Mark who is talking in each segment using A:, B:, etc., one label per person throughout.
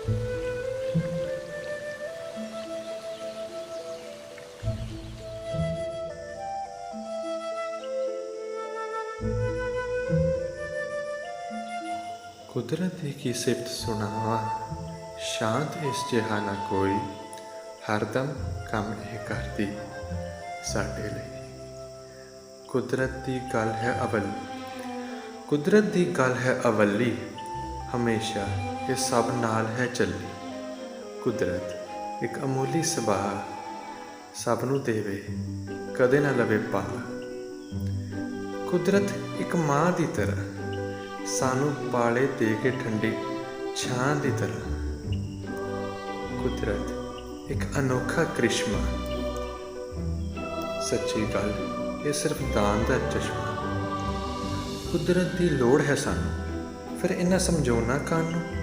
A: कुदरती की सिफत सुना, शांत इस जहा कोई, हरदम कम ही करती कुदरत की गल है अवल, कुदरत की गल है अवली, हमेशा ਇਹ ਸਭ ਨਾਲ ਹੈ ਚੱਲੀ। ਕੁਦਰਤ ਇੱਕ ਅਮੋਲੀ ਸੁਭਾਅ ਸਭ ਨੂੰ ਦੇਵੇ, ਕਦੇ ਨਾ ਲਵੇ ਪਾ ਕੁਦਰਤ ਇੱਕ ਮਾਂ ਦੀ ਤਰ੍ਹਾਂ ਸਾਨੂੰ ਪਾਲੇ ਦੇ ਕੇ ਠੰਡੀ ਛਾਂ ਦੀ ਤਰ੍ਹਾਂ। ਕੁਦਰਤ ਇੱਕ ਅਨੋਖਾ ਕ੍ਰਿਸ਼ਮਾ। ਸੱਚੀ ਗੱਲ, ਇਹ ਸਿਰਫ ਦਾਨ ਦਾ ਚਸ਼ਮਾ। ਕੁਦਰਤ ਦੀ ਲੋੜ ਹੈ ਸਾਨੂੰ, ਫਿਰ ਇਹਨਾਂ ਸਮਝਾਉਣਾ ਕਾਨੂੰ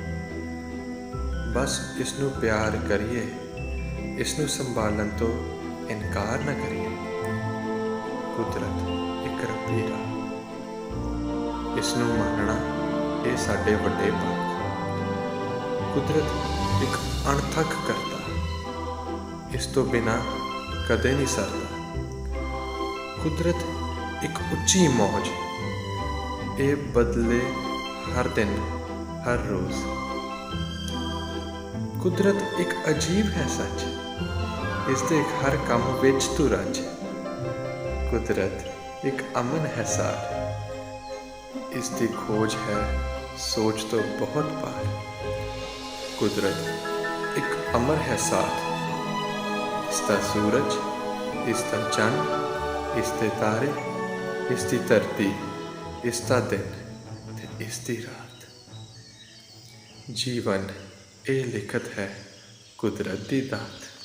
A: ਬਸ ਇਸ ਨੂੰ ਪਿਆਰ ਕਰੀਏ ਇਸ ਨੂੰ ਸੰਭਾਲਣ ਤੋਂ ਇਨਕਾਰ ਨਾ ਕਰੀਏ। ਕੁਦਰਤ ਇੱਕ ਰੱਬੀ ਰਾਹ ਇਸ ਨੂੰ ਮੰਨਣਾ ਇਹ ਸਾਡੇ ਵੱਡੇ ਭਾਗ ਕੁਦਰਤ ਇੱਕ ਅਣਥੱਕ ਕਰਤਾ। ਇਸ ਤੋਂ ਬਿਨਾ ਕਦੇ ਨਹੀਂ ਸਰਦਾ। ਕੁਦਰਤ ਇੱਕ ਉੱਚੀ ਮੌਜ। ਇਹ ਬਦਲੇ ਹਰ ਦਿਨ, ਹਰ ਰੋਜ਼। ਕੁਦਰਤ ਇੱਕ ਅਜੀਬ ਹੈ ਸੱਚ ਇਸ ਦੇ ਹਰ ਕੰਮ ਵਿੱਚ ਤੂੰ ਰੱਜ ਕੁਦਰਤ ਇੱਕ ਅਮਨ ਹੈ ਸਾਰ ਇਸ ਦੀ ਖੋਜ ਹੈ ਸੋਚ ਤੋਂ ਬਹੁਤ ਪਾਰ ਕੁਦਰਤ ਇੱਕ ਅਮਰ ਹੈ ਸਾਥ ਇਸ ਦਾ ਸੂਰਜ ਇਸ ਦਾ ਚੰਨ ਇਸ ਦੇ ਤਾਰੇ ਇਸ ਦੀ ਧਰਤੀ ਇਸ ਦਾ ਦਿਨ ਤੇ ਇਸ ਦੀ ਰਾਤ ਜੀਵਨ ਇਹ ਲਿਖਤ ਹੈ ਕੁਦਰਤ ਦੀ ਦਾਤ।